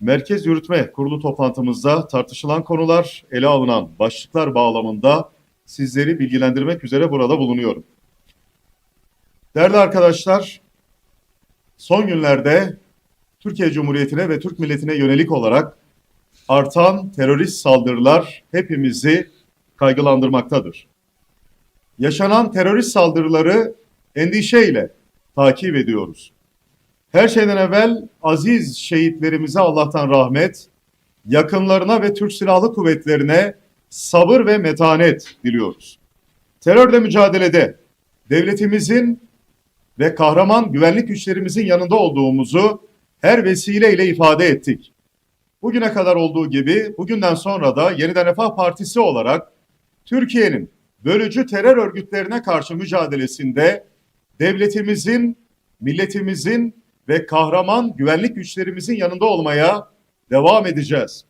Merkez Yürütme Kurulu toplantımızda tartışılan konular, ele alınan başlıklar bağlamında sizleri bilgilendirmek üzere burada bulunuyorum. Değerli arkadaşlar, son günlerde Türkiye Cumhuriyeti'ne ve Türk milletine yönelik olarak artan terörist saldırılar hepimizi kaygılandırmaktadır. Yaşanan terörist saldırıları endişeyle takip ediyoruz. Her şeyden evvel aziz şehitlerimize Allah'tan rahmet, yakınlarına ve Türk Silahlı Kuvvetlerine sabır ve metanet diliyoruz. Terörle mücadelede devletimizin ve kahraman güvenlik güçlerimizin yanında olduğumuzu her vesileyle ifade ettik. Bugüne kadar olduğu gibi bugünden sonra da Yeniden Refah Partisi olarak Türkiye'nin bölücü terör örgütlerine karşı mücadelesinde devletimizin, milletimizin ve kahraman güvenlik güçlerimizin yanında olmaya devam edeceğiz.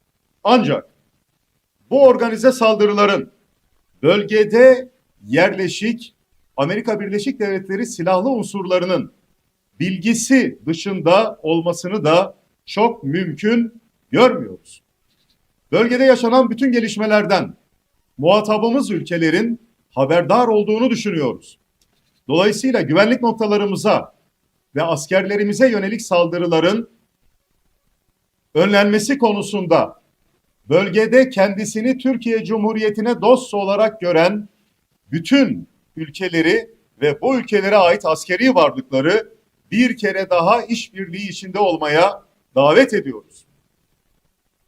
Ancak bu organize saldırıların bölgede yerleşik Amerika Birleşik Devletleri silahlı unsurlarının bilgisi dışında olmasını da çok mümkün görmüyoruz. Bölgede yaşanan bütün gelişmelerden muhatabımız ülkelerin haberdar olduğunu düşünüyoruz. Dolayısıyla güvenlik noktalarımıza ve askerlerimize yönelik saldırıların önlenmesi konusunda bölgede kendisini Türkiye Cumhuriyeti'ne dost olarak gören bütün ülkeleri ve bu ülkelere ait askeri varlıkları bir kere daha işbirliği içinde olmaya davet ediyoruz.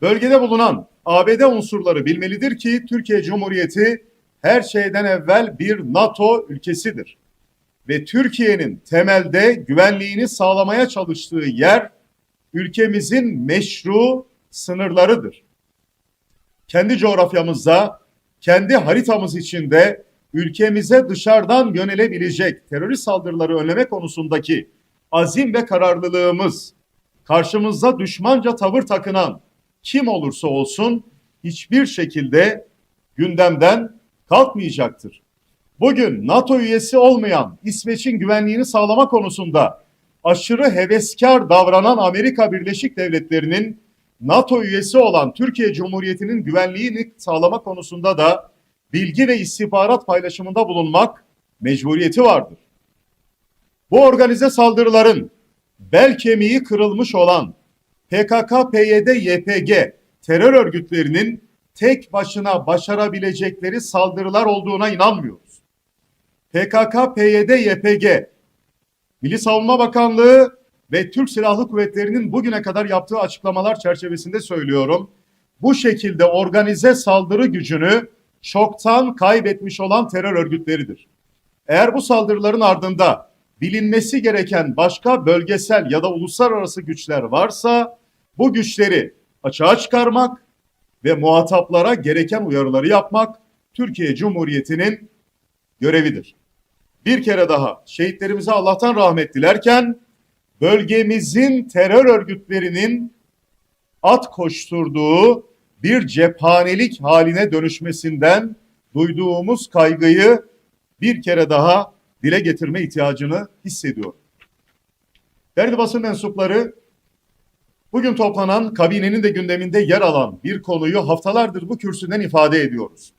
Bölgede bulunan ABD unsurları bilmelidir ki Türkiye Cumhuriyeti her şeyden evvel bir NATO ülkesidir. Ve Türkiye'nin temelde güvenliğini sağlamaya çalıştığı yer ülkemizin meşru sınırlarıdır. Kendi coğrafyamızda, kendi haritamız içinde ülkemize dışarıdan yönelebilecek terörist saldırıları önleme konusundaki azim ve kararlılığımız, karşımızda düşmanca tavır takınan kim olursa olsun hiçbir şekilde gündemden kalkmayacaktır. Bugün NATO üyesi olmayan İsveç'in güvenliğini sağlama konusunda aşırı heveskar davranan Amerika Birleşik Devletleri'nin NATO üyesi olan Türkiye Cumhuriyeti'nin güvenliğini sağlama konusunda da bilgi ve istihbarat paylaşımında bulunmak mecburiyeti vardır. Bu organize saldırıların bel kemiği kırılmış olan PKK, PYD, YPG terör örgütlerinin tek başına başarabilecekleri saldırılar olduğuna inanmıyoruz. PKK, PYD, YPG, Milli Savunma Bakanlığı ve Türk Silahlı Kuvvetleri'nin bugüne kadar yaptığı açıklamalar çerçevesinde söylüyorum. Bu şekilde organize saldırı gücünü çoktan kaybetmiş olan terör örgütleridir. Eğer bu saldırıların ardında bilinmesi gereken başka bölgesel ya da uluslararası güçler varsa bu güçleri açığa çıkarmak ve muhataplara gereken uyarıları yapmak Türkiye Cumhuriyeti'nin görevidir. Bir kere daha şehitlerimize Allah'tan rahmet dilerken bölgemizin terör örgütlerinin at koşturduğu bir cephanelik haline dönüşmesinden duyduğumuz kaygıyı bir kere daha dile getirme ihtiyacını hissediyorum. Değerli basın mensupları, bugün toplanan kabinenin de gündeminde yer alan bir konuyu haftalardır bu kürsüden ifade ediyoruz.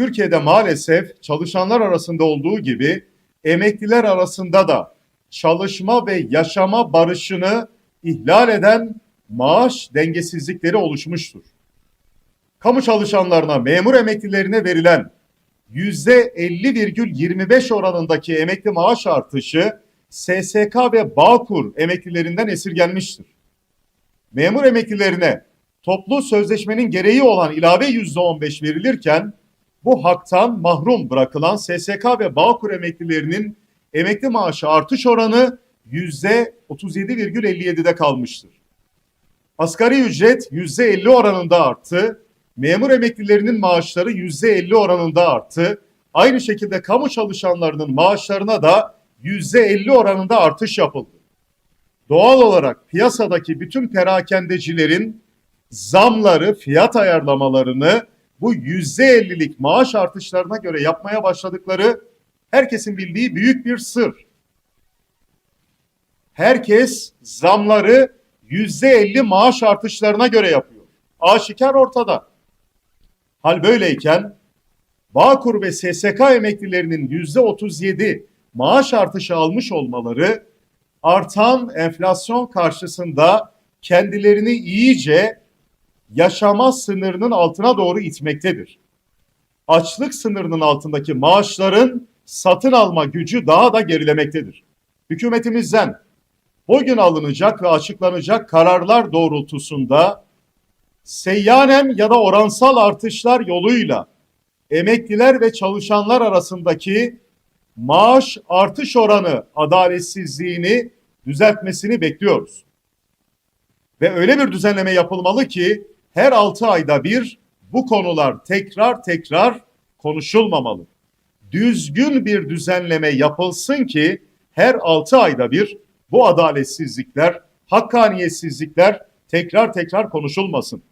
Türkiye'de maalesef çalışanlar arasında olduğu gibi emekliler arasında da çalışma ve yaşama barışını ihlal eden maaş dengesizlikleri oluşmuştur. Kamu çalışanlarına, memur emeklilerine verilen %50,25 oranındaki emekli maaş artışı SSK ve Bağkur emeklilerinden esirgenmiştir. Memur emeklilerine toplu sözleşmenin gereği olan ilave %15 verilirken bu haktan mahrum bırakılan SSK ve Bağkur emeklilerinin emekli maaşı artış oranı %37,57'de kalmıştır. Asgari ücret %50 oranında arttı. Memur emeklilerinin maaşları %50 oranında arttı. Aynı şekilde kamu çalışanlarının maaşlarına da %50 oranında artış yapıldı. Doğal olarak piyasadaki bütün perakendecilerin zamları, fiyat ayarlamalarını bu yüzde ellilik maaş artışlarına göre yapmaya başladıkları herkesin bildiği büyük bir sır. Herkes zamları yüzde elli maaş artışlarına göre yapıyor. Aşikar ortada. Hal böyleyken Bağkur ve SSK emeklilerinin yüzde otuz yedi maaş artışı almış olmaları artan enflasyon karşısında kendilerini iyice yaşama sınırının altına doğru itmektedir. Açlık sınırının altındaki maaşların satın alma gücü daha da gerilemektedir. Hükümetimizden bugün alınacak ve açıklanacak kararlar doğrultusunda seyyanen ya da oransal artışlar yoluyla emekliler ve çalışanlar arasındaki maaş artış oranı adaletsizliğini düzeltmesini bekliyoruz. Ve öyle bir düzenleme yapılmalı ki her 6 ayda bir bu konular tekrar tekrar konuşulmamalı. Düzgün bir düzenleme yapılsın ki her 6 ayda bir bu adaletsizlikler, hakkaniyetsizlikler tekrar tekrar konuşulmasın.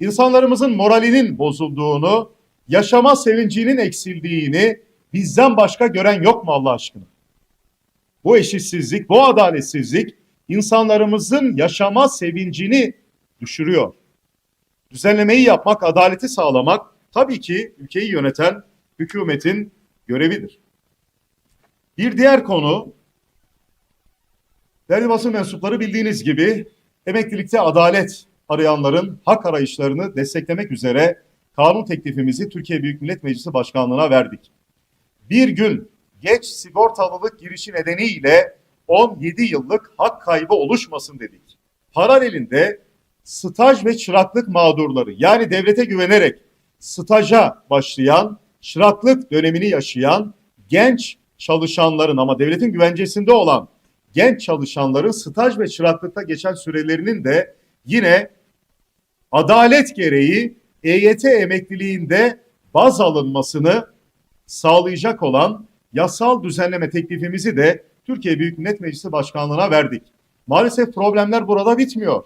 İnsanlarımızın moralinin bozulduğunu, yaşama sevincinin eksildiğini bizden başka gören yok mu Allah aşkına? Bu eşitsizlik, bu adaletsizlik insanlarımızın yaşama sevincini düşürüyor. Düzenlemeyi yapmak, adaleti sağlamak tabii ki ülkeyi yöneten hükümetin görevidir. Bir diğer konu, değerli basın mensupları bildiğiniz gibi emeklilikte adalet arayanların hak arayışlarını desteklemek üzere kanun teklifimizi Türkiye Büyük Millet Meclisi Başkanlığı'na verdik. Bir gün geç sigortalılık girişi nedeniyle 17 yıllık hak kaybı oluşmasın dedik. Paralelinde staj ve çıraklık mağdurları yani devlete güvenerek staja başlayan, çıraklık dönemini yaşayan genç çalışanların ama devletin güvencesinde olan genç çalışanların staj ve çıraklıkta geçen sürelerinin de yine adalet gereği EYT emekliliğinde baz alınmasını sağlayacak olan yasal düzenleme teklifimizi de Türkiye Büyük Millet Meclisi Başkanlığı'na verdik. Maalesef problemler burada bitmiyor.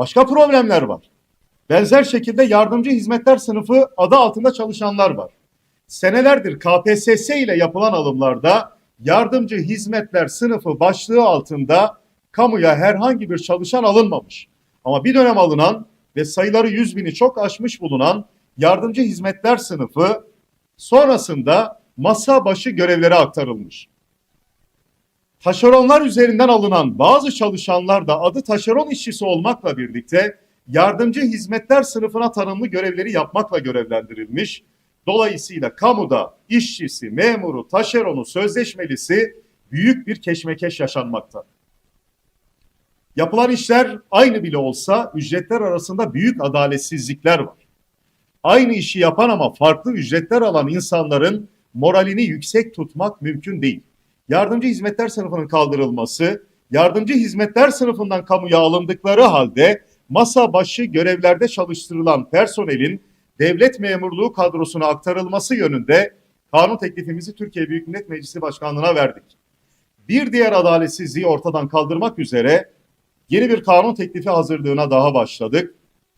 Başka problemler var. Benzer şekilde yardımcı hizmetler sınıfı adı altında çalışanlar var. Senelerdir KPSS ile yapılan alımlarda yardımcı hizmetler sınıfı başlığı altında kamuya herhangi bir çalışan alınmamış. Ama bir dönem alınan ve sayıları 100 bini çok aşmış bulunan yardımcı hizmetler sınıfı sonrasında masa başı görevlere aktarılmış. Taşeronlar üzerinden alınan bazı çalışanlar da adı taşeron işçisi olmakla birlikte yardımcı hizmetler sınıfına tanımlı görevleri yapmakla görevlendirilmiş. Dolayısıyla kamuda işçisi, memuru, taşeronu, sözleşmelisi büyük bir keşmekeş yaşanmakta. Yapılan işler aynı bile olsa ücretler arasında büyük adaletsizlikler var. Aynı işi yapan ama farklı ücretler alan insanların moralini yüksek tutmak mümkün değil. Yardımcı hizmetler sınıfının kaldırılması, yardımcı hizmetler sınıfından kamuya alındıkları halde masa başı görevlerde çalıştırılan personelin devlet memurluğu kadrosuna aktarılması yönünde kanun teklifimizi Türkiye Büyük Millet Meclisi Başkanlığı'na verdik. Bir diğer adaletsizliği ortadan kaldırmak üzere yeni bir kanun teklifi hazırlığına daha başladık.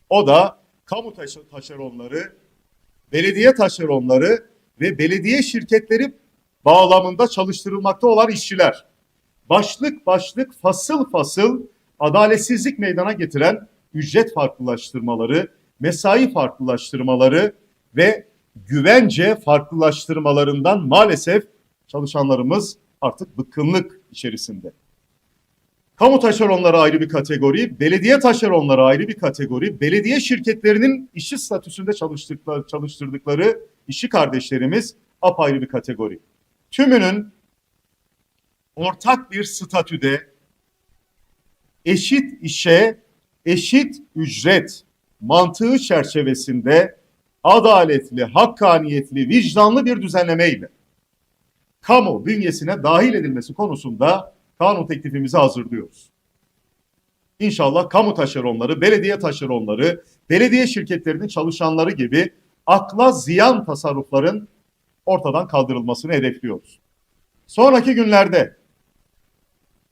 O da kamu taşeronları, belediye taşeronları ve belediye şirketleri bağlamında çalıştırılmakta olan işçiler. Başlık başlık fasıl fasıl adaletsizlik meydana getiren ücret farklılaştırmaları, mesai farklılaştırmaları ve güvence farklılaştırmalarından maalesef çalışanlarımız artık bıkkınlık içerisinde. Kamu taşeronları ayrı bir kategori, belediye taşeronları ayrı bir kategori, belediye şirketlerinin işçi statüsünde çalıştırdıkları, çalıştırdıkları işçi kardeşlerimiz apayrı bir kategori. Tümünün ortak bir statüde eşit işe eşit ücret mantığı çerçevesinde adaletli, hakkaniyetli, vicdanlı bir düzenlemeyle kamu bünyesine dahil edilmesi konusunda kanun teklifimizi hazırlıyoruz. İnşallah kamu taşeronları, belediye taşeronları, belediye şirketlerinin çalışanları gibi akla ziyan tasarrufların ortadan kaldırılmasını hedefliyoruz. Sonraki günlerde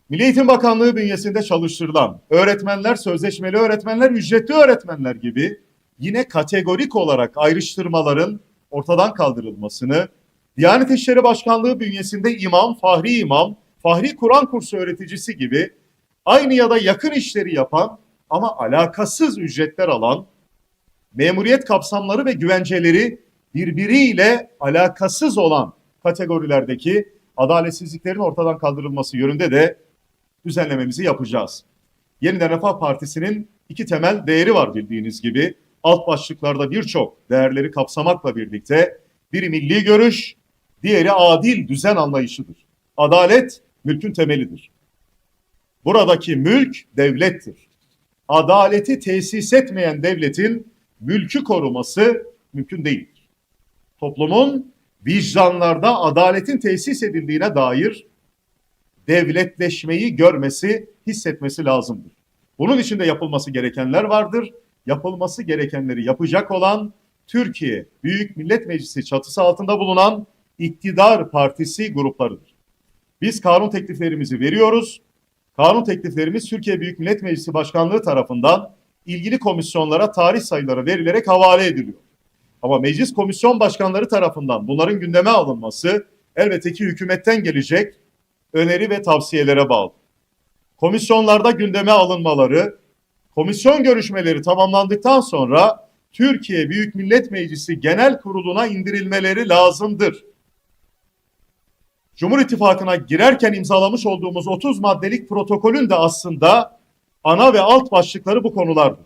Milli Eğitim Bakanlığı bünyesinde çalıştırılan öğretmenler, sözleşmeli öğretmenler, ücretli öğretmenler gibi yine kategorik olarak ayrıştırmaların ortadan kaldırılmasını, Diyanet İşleri Başkanlığı bünyesinde imam, fahri imam, fahri Kur'an kursu öğreticisi gibi aynı ya da yakın işleri yapan ama alakasız ücretler alan, memuriyet kapsamları ve güvenceleri birbiriyle alakasız olan kategorilerdeki adaletsizliklerin ortadan kaldırılması yönünde de düzenlememizi yapacağız. Yeniden Refah Partisi'nin iki temel değeri var bildiğiniz gibi. Alt başlıklarda birçok değerleri kapsamakla birlikte biri milli görüş, diğeri adil düzen anlayışıdır. Adalet mülkün temelidir. Buradaki mülk devlettir. Adaleti tesis etmeyen devletin mülkü koruması mümkün değildir. Toplumun vicdanlarda adaletin tesis edildiğine dair devletleşmeyi görmesi, hissetmesi lazımdır. Bunun için de yapılması gerekenler vardır. Yapılması gerekenleri yapacak olan Türkiye Büyük Millet Meclisi çatısı altında bulunan iktidar partisi gruplarıdır. Biz kanun tekliflerimizi veriyoruz. Kanun tekliflerimiz Türkiye Büyük Millet Meclisi Başkanlığı tarafından ilgili komisyonlara tarih sayıları verilerek havale ediliyor. Ama meclis komisyon başkanları tarafından bunların gündeme alınması elbette ki hükümetten gelecek öneri ve tavsiyelere bağlı. Komisyonlarda gündeme alınmaları, komisyon görüşmeleri tamamlandıktan sonra Türkiye Büyük Millet Meclisi Genel Kurulu'na indirilmeleri lazımdır. Cumhur İttifakı'na girerken imzalamış olduğumuz 30 maddelik protokolün de aslında ana ve alt başlıkları bu konulardır.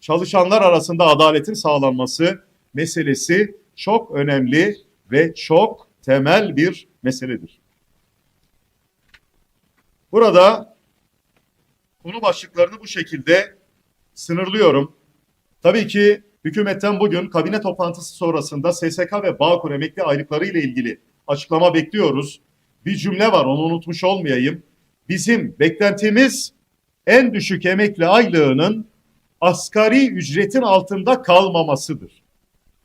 Çalışanlar arasında adaletin sağlanması meselesi çok önemli ve çok temel bir meseledir. Burada konu başlıklarını bu şekilde sınırlıyorum. Tabii ki hükümetten bugün kabine toplantısı sonrasında SSK ve Bağkur emekli aylıkları ile ilgili açıklama bekliyoruz. Bir cümle var onu unutmuş olmayayım. Bizim beklentimiz en düşük emekli aylığının asgari ücretin altında kalmamasıdır.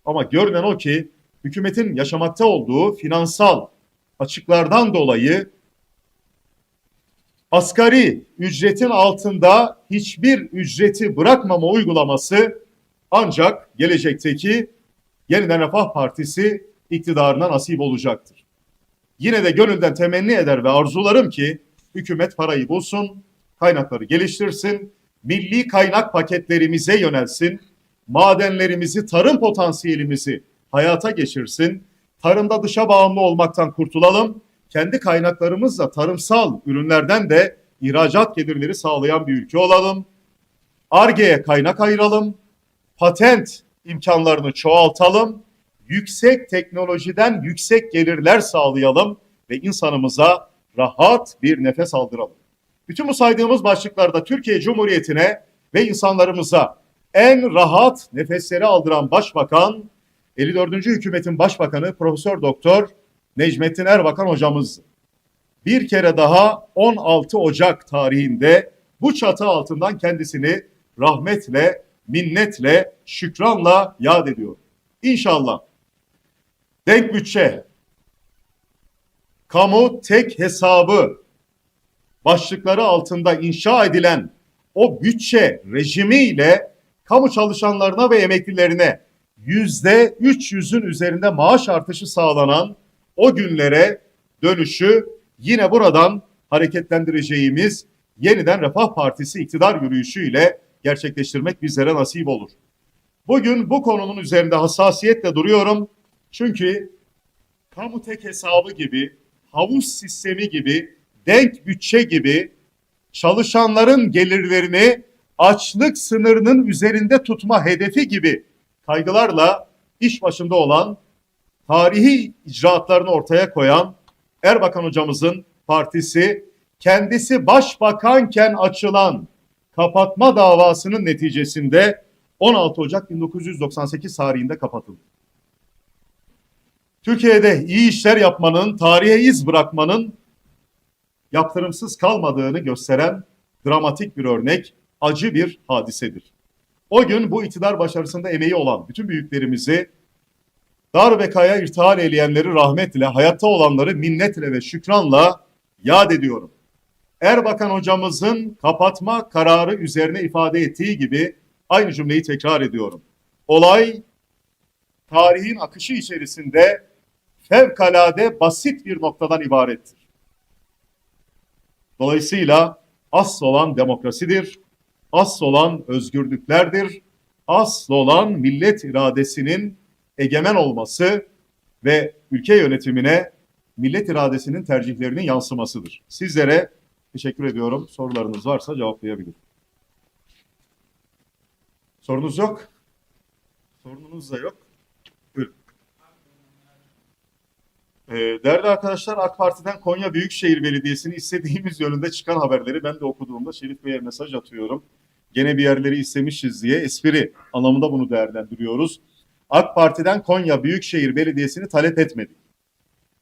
Ama görünen o ki hükümetin yaşamakta olduğu finansal açıklardan dolayı asgari ücretin altında hiçbir ücreti bırakmama uygulaması ancak gelecekteki Yeniden Refah Partisi iktidarına nasip olacaktır. Yine de gönülden temenni eder ve arzularım ki hükümet parayı bulsun, kaynakları geliştirsin, milli kaynak paketlerimize yönelsin, madenlerimizi, tarım potansiyelimizi hayata geçirsin, tarımda dışa bağımlı olmaktan kurtulalım, kendi kaynaklarımızla tarımsal ürünlerden de ihracat gelirleri sağlayan bir ülke olalım. Arge'ye kaynak ayıralım, patent imkanlarını çoğaltalım, yüksek teknolojiden yüksek gelirler sağlayalım ve insanımıza rahat bir nefes aldıralım. Bütün bu saydığımız başlıklarda Türkiye Cumhuriyeti'ne ve insanlarımıza en rahat nefesleri aldıran Başbakan 54. hükümetin başbakanı Profesör Doktor Necmettin Erbakan hocamız. Bir kere daha 16 Ocak tarihinde bu çatı altından kendisini rahmetle, minnetle, şükranla yad ediyor. İnşallah denk bütçe, kamu tek hesabı başlıkları altında inşa edilen o bütçe rejimiyle kamu çalışanlarına ve emeklilerine yüzde 300'ün üzerinde maaş artışı sağlanan o günlere dönüşü yine buradan hareketlendireceğimiz yeniden Refah Partisi iktidar yürüyüşüyle gerçekleştirmek bizlere nasip olur. Bugün bu konunun üzerinde hassasiyetle duruyorum. Çünkü kamu tek hesabı gibi, havuz sistemi gibi, denk bütçe gibi çalışanların gelirlerini açlık sınırının üzerinde tutma hedefi gibi kaygılarla iş başında olan tarihi icraatlarını ortaya koyan Erbakan hocamızın partisi kendisi başbakanken açılan kapatma davasının neticesinde 16 Ocak 1998 tarihinde kapatıldı. Türkiye'de iyi işler yapmanın, tarihe iz bırakmanın yaptırımsız kalmadığını gösteren dramatik bir örnek, acı bir hadisedir. O gün bu iktidar başarısında emeği olan bütün büyüklerimizi darbekaya irtihal eyleyenleri rahmetle, hayatta olanları minnetle ve şükranla yad ediyorum. Erbakan hocamızın kapatma kararı üzerine ifade ettiği gibi aynı cümleyi tekrar ediyorum. Olay tarihin akışı içerisinde fevkalade basit bir noktadan ibarettir. Dolayısıyla asıl olan demokrasidir, asıl olan özgürlüklerdir, asıl olan millet iradesinin egemen olması ve ülke yönetimine millet iradesinin tercihlerinin yansımasıdır. Sizlere teşekkür ediyorum. Sorularınız varsa cevaplayabilirim. Sorunuz yok? Sorununuz da yok. Buyurun. Ee, değerli arkadaşlar AK Parti'den Konya Büyükşehir Belediyesi'ni istediğimiz yönünde çıkan haberleri ben de okuduğumda Şerif Bey'e mesaj atıyorum. Gene bir yerleri istemişiz diye espri anlamında bunu değerlendiriyoruz. AK Parti'den Konya Büyükşehir Belediyesi'ni talep etmedik.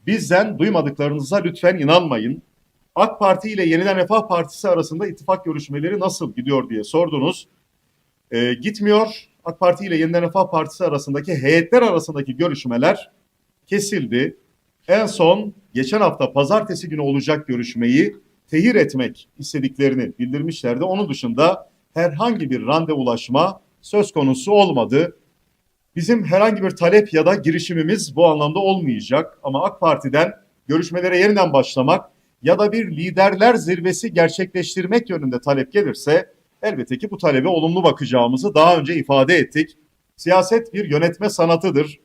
Bizden duymadıklarınıza lütfen inanmayın. AK Parti ile Yeniden Refah Partisi arasında ittifak görüşmeleri nasıl gidiyor diye sordunuz. Ee, gitmiyor. AK Parti ile Yeniden Refah Partisi arasındaki heyetler arasındaki görüşmeler kesildi. En son geçen hafta pazartesi günü olacak görüşmeyi tehir etmek istediklerini bildirmişlerdi. Onun dışında herhangi bir randevulaşma söz konusu olmadı. Bizim herhangi bir talep ya da girişimimiz bu anlamda olmayacak ama AK Parti'den görüşmelere yeniden başlamak ya da bir liderler zirvesi gerçekleştirmek yönünde talep gelirse elbette ki bu talebe olumlu bakacağımızı daha önce ifade ettik. Siyaset bir yönetme sanatıdır.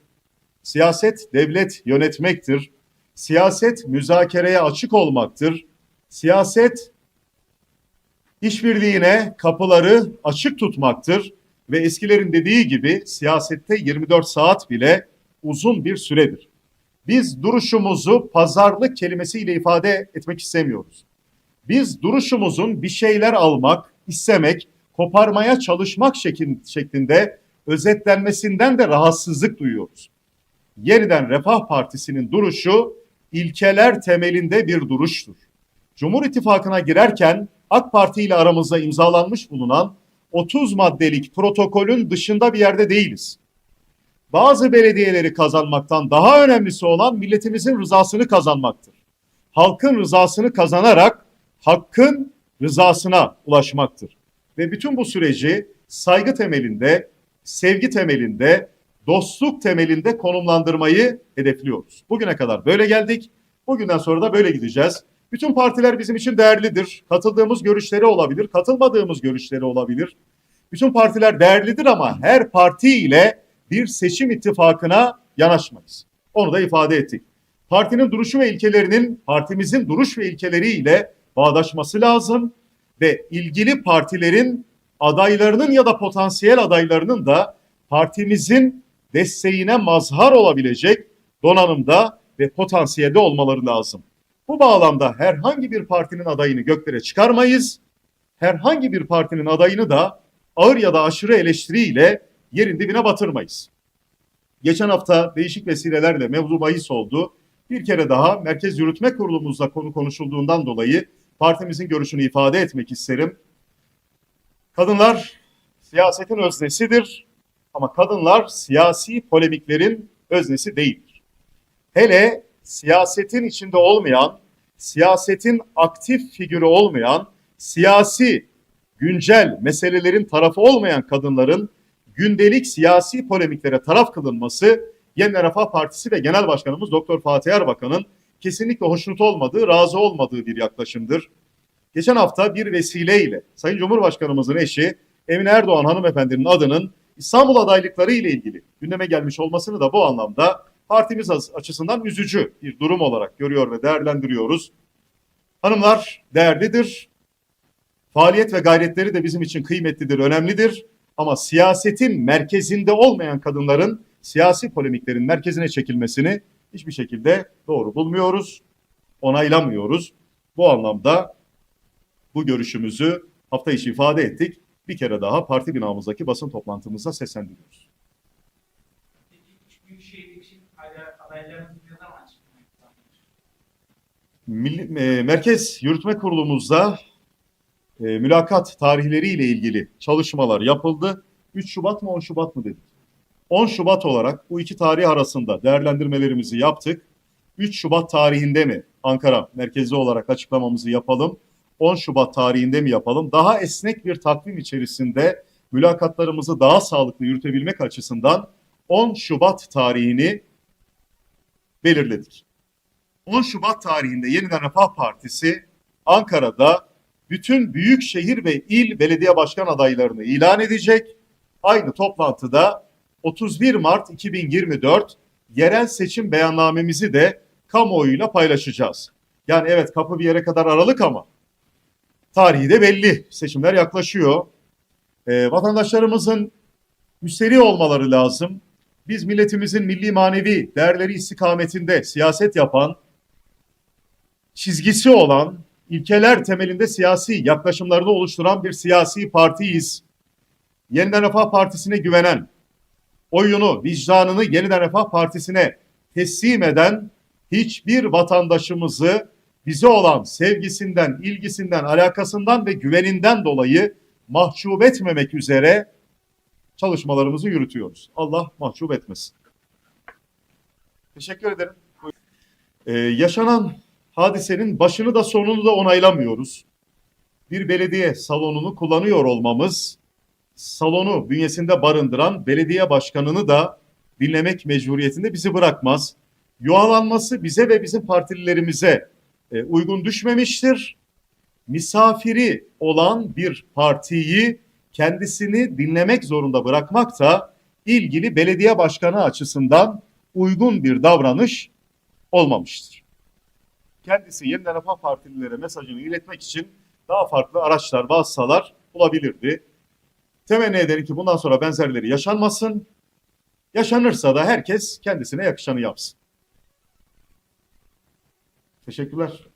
Siyaset devlet yönetmektir. Siyaset müzakereye açık olmaktır. Siyaset işbirliğine kapıları açık tutmaktır ve eskilerin dediği gibi siyasette 24 saat bile uzun bir süredir. Biz duruşumuzu pazarlık kelimesiyle ifade etmek istemiyoruz. Biz duruşumuzun bir şeyler almak, istemek, koparmaya çalışmak şeklin- şeklinde özetlenmesinden de rahatsızlık duyuyoruz. Yeniden Refah Partisi'nin duruşu ilkeler temelinde bir duruştur. Cumhur İttifakı'na girerken AK Parti ile aramızda imzalanmış bulunan 30 maddelik protokolün dışında bir yerde değiliz. Bazı belediyeleri kazanmaktan daha önemlisi olan milletimizin rızasını kazanmaktır. Halkın rızasını kazanarak hakkın rızasına ulaşmaktır. Ve bütün bu süreci saygı temelinde, sevgi temelinde, dostluk temelinde konumlandırmayı hedefliyoruz. Bugüne kadar böyle geldik. Bugünden sonra da böyle gideceğiz. Bütün partiler bizim için değerlidir. Katıldığımız görüşleri olabilir, katılmadığımız görüşleri olabilir. Bütün partiler değerlidir ama her parti ile bir seçim ittifakına yanaşmayız. Onu da ifade ettik. Partinin duruşu ve ilkelerinin partimizin duruş ve ilkeleriyle bağdaşması lazım ve ilgili partilerin adaylarının ya da potansiyel adaylarının da partimizin desteğine mazhar olabilecek donanımda ve potansiyelde olmaları lazım. Bu bağlamda herhangi bir partinin adayını göklere çıkarmayız. Herhangi bir partinin adayını da ağır ya da aşırı eleştiriyle yerin dibine batırmayız. Geçen hafta değişik vesilelerle mevzu bahis oldu. Bir kere daha Merkez Yürütme Kurulumuzda konu konuşulduğundan dolayı partimizin görüşünü ifade etmek isterim. Kadınlar siyasetin öznesidir ama kadınlar siyasi polemiklerin öznesi değildir. Hele siyasetin içinde olmayan, siyasetin aktif figürü olmayan, siyasi güncel meselelerin tarafı olmayan kadınların gündelik siyasi polemiklere taraf kılınması Yeniden Refah Partisi ve Genel Başkanımız Doktor Fatih Erbakan'ın kesinlikle hoşnut olmadığı, razı olmadığı bir yaklaşımdır. Geçen hafta bir vesileyle Sayın Cumhurbaşkanımızın eşi Emine Erdoğan hanımefendinin adının İstanbul adaylıkları ile ilgili gündeme gelmiş olmasını da bu anlamda partimiz açısından üzücü bir durum olarak görüyor ve değerlendiriyoruz. Hanımlar değerlidir. Faaliyet ve gayretleri de bizim için kıymetlidir, önemlidir. Ama siyasetin merkezinde olmayan kadınların siyasi polemiklerin merkezine çekilmesini hiçbir şekilde doğru bulmuyoruz, onaylamıyoruz. Bu anlamda bu görüşümüzü hafta içi ifade ettik. Bir kere daha parti binamızdaki basın toplantımızda seslendiriyoruz. Peki üç büyük şehir için aday- adaylarınız ne zaman açıklanacak? Milli- e, Merkez Yürütme Kurulumuzda e, mülakat tarihleriyle ilgili çalışmalar yapıldı. 3 Şubat mı 10 Şubat mı dedik? 10 Şubat olarak bu iki tarih arasında değerlendirmelerimizi yaptık. 3 Şubat tarihinde mi Ankara merkezi olarak açıklamamızı yapalım? 10 Şubat tarihinde mi yapalım? Daha esnek bir takvim içerisinde mülakatlarımızı daha sağlıklı yürütebilmek açısından 10 Şubat tarihini belirledik. 10 Şubat tarihinde Yeniden Refah Partisi Ankara'da bütün büyük şehir ve il belediye başkan adaylarını ilan edecek. Aynı toplantıda 31 Mart 2024 yerel seçim beyannamemizi de kamuoyuyla paylaşacağız. Yani evet kapı bir yere kadar aralık ama tarihi de belli. Seçimler yaklaşıyor. Ee, vatandaşlarımızın müsterih olmaları lazım. Biz milletimizin milli manevi değerleri istikametinde siyaset yapan, çizgisi olan, ilkeler temelinde siyasi yaklaşımlarını oluşturan bir siyasi partiyiz. Yeniden Refah Partisi'ne güvenen, oyunu, vicdanını Yeniden Refah Partisi'ne teslim eden hiçbir vatandaşımızı bize olan sevgisinden, ilgisinden, alakasından ve güveninden dolayı mahcup etmemek üzere çalışmalarımızı yürütüyoruz. Allah mahcup etmesin. Teşekkür ederim. Ee, yaşanan hadisenin başını da sonunu da onaylamıyoruz. Bir belediye salonunu kullanıyor olmamız, salonu bünyesinde barındıran belediye başkanını da dinlemek mecburiyetinde bizi bırakmaz. Yuhalanması bize ve bizim partililerimize e, uygun düşmemiştir. Misafiri olan bir partiyi kendisini dinlemek zorunda bırakmak da ilgili belediye başkanı açısından uygun bir davranış olmamıştır. Kendisi Yeniden Refah Partililere mesajını iletmek için daha farklı araçlar, vasıtalar bulabilirdi. Temenni ederim ki bundan sonra benzerleri yaşanmasın. Yaşanırsa da herkes kendisine yakışanı yapsın. Teşekkürler.